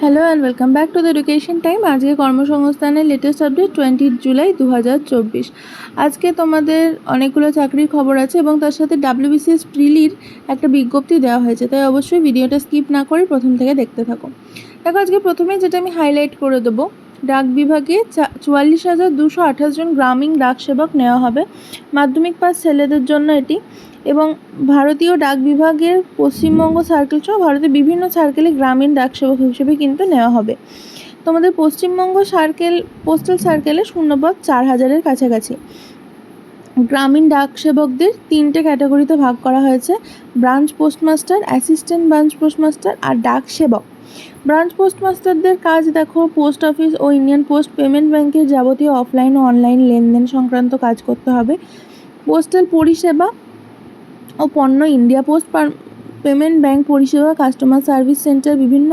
Hello and welcome back to the education time আজকে কর্মসংস্থানের latest update twenty July দু হাজার চব্বিশ আজকে তোমাদের অনেকগুলো চাকরির খবর আছে এবং তার সাথে ডাব্লিউবিসিএস প্রিলির একটা বিজ্ঞপ্তি দেওয়া হয়েছে, তাই অবশ্যই ভিডিওটা স্কিপ না করে প্রথম থেকে দেখতে থাকো। দেখো, আজকে প্রথমেই যেটা আমি হাইলাইট করে দেবো, ডাক বিভাগে চুয়াল্লিশ হাজার দুশো আঠাশ জন গ্রামীণ ডাক সেবক নেওয়া হবে। মাধ্যমিক পাস ছেলেদের জন্য এটি। এবং ভারতীয় ডাক বিভাগের পশ্চিমবঙ্গ সার্কেল সহ ভারতের বিভিন্ন সার্কেলে গ্রামীণ ডাক সেবক হিসেবে কিন্তু নেওয়া হবে। তোমাদের পশ্চিমবঙ্গ সার্কেল পোস্টাল সার্কেলে শূন্যপদ চার হাজারের কাছাকাছি। গ্রামীণ ডাক সেবকদের তিনটে ক্যাটাগরিতে ভাগ করা হয়েছে branch postmaster assistant branch postmaster আর ডাক সেবক। ব্রাঞ্চ পোস্টমাস্টারদের কাজ দেখো পোস্ট অফিস ও ইন্ডিয়ান পোস্ট পেমেন্ট ব্যাংকের যাবতীয় অফলাইন ও অনলাইন লেনদেন সংক্রান্ত কাজ করতে হবে। পোস্টাল পরিষেবা ও পণ্য ইন্ডিয়া পোস্ট পেমেন্ট ব্যাংক পরিষেবা, কাস্টমার সার্ভিস সেন্টার, বিভিন্ন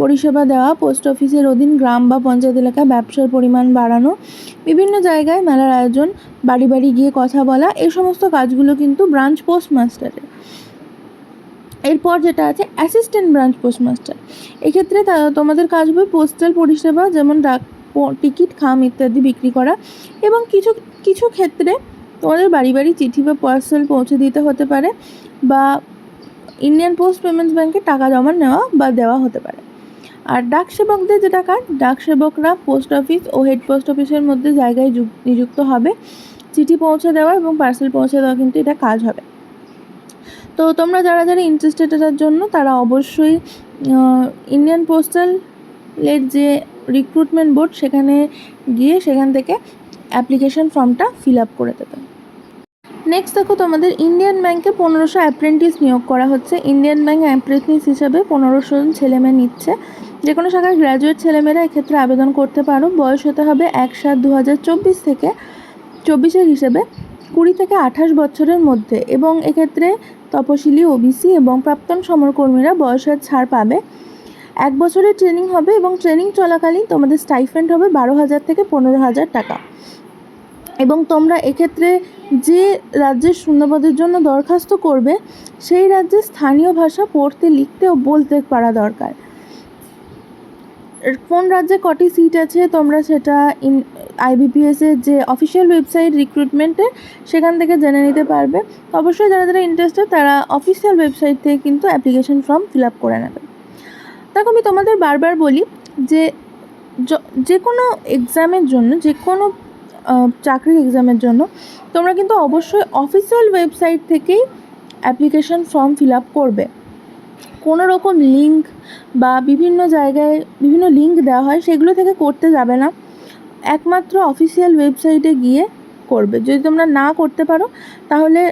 পরিষেবা দেওয়া, পোস্ট অফিসের অধীন গ্রাম বা পঞ্চায়েত এলাকায় ব্যবসার পরিমাণ বাড়ানো, বিভিন্ন জায়গায় মেলার আয়োজন, বাড়ি বাড়ি গিয়ে কথা বলা, এই সমস্ত কাজগুলো কিন্তু ব্রাঞ্চ পোস্টমাস্টারের। এরপর যেটা আছে, অ্যাসিস্ট্যান্ট ব্রাঞ্চ পোস্টমাস্টার। এক্ষেত্রে তোমাদের কাজ হবে পোস্টাল পরিষেবা, যেমন ডাক টিকিট, খাম ইত্যাদি বিক্রি করা এবং কিছু কিছু ক্ষেত্রে তোমাদের বাড়ি বাড়ি চিঠি বা পার্সেল পৌঁছে দিতে হতে পারে বা ইন্ডিয়ান পোস্ট পেমেন্টস ব্যাংকে টাকা জমা নেওয়া বা দেওয়া হতে পারে। আর ডাক সেবকদের যেটা কাজ ডাক সেবকরা পোস্ট অফিস ও হেড পোস্ট অফিসের মধ্যে জায়গায় যুক- নিযুক্ত হবে। চিঠি পৌঁছে দেওয়া এবং পার্সেল পৌঁছে দেওয়া কিন্তু এটা কাজ হবে। তো তোমরা যারা যারা ইন্টারেস্টেড জন্য তারা অবশ্যই ইন্ডিয়ান পোস্টালের যে রিক্রুটমেন্ট বোর্ড সেখানে গিয়ে সেখান থেকে অ্যাপ্লিকেশন ফর্মটা ফিল আপ করে দেবে। নেক্সট দেখো তোমাদের ইন্ডিয়ান ব্যাংকে পনেরোশো অ্যাপ্রেন্টিস নিয়োগ করা হচ্ছে। ইন্ডিয়ান ব্যাংক অ্যাপ্রেন্টিস হিসাবে পনেরোশো জন ছেলেমেয়ে নিচ্ছে। যে কোনো শাখার গ্র্যাজুয়েট ছেলেমেয়েরা এক্ষেত্রে আবেদন করতে পারো। বয়স হতে হবে এক সাত দু থেকে চব্বিশের হিসেবে কুড়ি থেকে আঠাশ বছরের মধ্যে এবং এক্ষেত্রে তপশিলি, ওবিসি এবং প্রাক্তন সমরকর্মীরা বয়সের ছাড় পাবে। এক বছরের ট্রেনিং হবে এবং ট্রেনিং চলাকালীন তোমাদের স্টাইফেন্ড হবে বারো হাজার থেকে পনেরো হাজার টাকা। এবং তোমরা এক্ষেত্রে যে রাজ্যের শূন্যপদের জন্য দরখাস্ত করবে, সেই রাজ্যের স্থানীয় ভাষা পড়তে, লিখতে ও বলতে পারা দরকার। কোন রাজ্যে কটি সিট আছে, তোমরা সেটা ইন আইবিপিএস এর যে অফিসিয়াল ওয়েবসাইট রিক্রুটমেন্টে সেখান থেকে জেনে নিতে পারবে। অবশ্যই যারা যারা ইন্টারেস্টেড তারা অফিসিয়াল ওয়েবসাইট থেকে কিন্তু অ্যাপ্লিকেশন ফর্ম ফিল আপ করে নেবে। দেখো, আমি তোমাদের বারবার বলি যে যে কোনো এক্সামের জন্য, যে কোনো চাকরির এক্সামের জন্য তোমরা কিন্তু অবশ্যই অফিসিয়াল ওয়েবসাইট থেকেই অ্যাপ্লিকেশন ফর্ম ফিল আপ করবে। কোনো রকম লিঙ্ক বা বিভিন্ন জায়গায় বিভিন্ন লিঙ্ক দেওয়া হয়, সেগুলো থেকে করতে যাবে না। একমাত্র অফিসিয়াল ওয়েবসাইটে গিয়ে করবে। যদি তোমরা না করতে পারো, তাহলে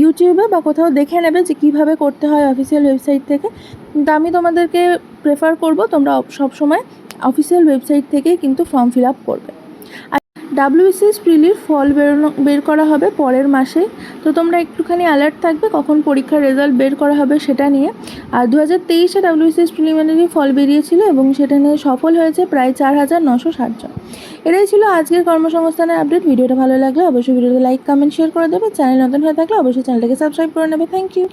ইউটিউবে বা কোথাও দেখে নেবে যে কীভাবে করতে হয় অফিসিয়াল ওয়েবসাইট থেকে। কিন্তু আমি তোমাদেরকে প্রেফার করব তোমরা সব সময় অফিসিয়াল ওয়েবসাইট থেকে কিন্তু ফর্ম ফিল আপ করবে। ডাব্লিউসিএস প্রিলির ফল বেরোনো বের করা হবে পরের মাসে। তো তোমরা একটুখানি অ্যালার্ট থাকবে কখন পরীক্ষার রেজাল্ট বের করা হবে সেটা নিয়ে। আর দু হাজার তেইশে ডাব্লিউসিএস প্রিলিমিনারি ফল বেরিয়েছিল এবং সেটা নিয়ে সফল হয়েছে প্রায় চার হাজার নশো ষাট জন। এটাই ছিল আজকের কর্মসংস্থানের আপডেট ভিডিওটা ভালো লাগলে অবশ্যই ভিডিওতে লাইক কমেন্ট শেয়ার করে দেবে। চ্যানেল নতুন হয়ে থাকলে অবশ্যই চ্যানেলটাকে সাবস্ক্রাইব করে নেবে। Thank you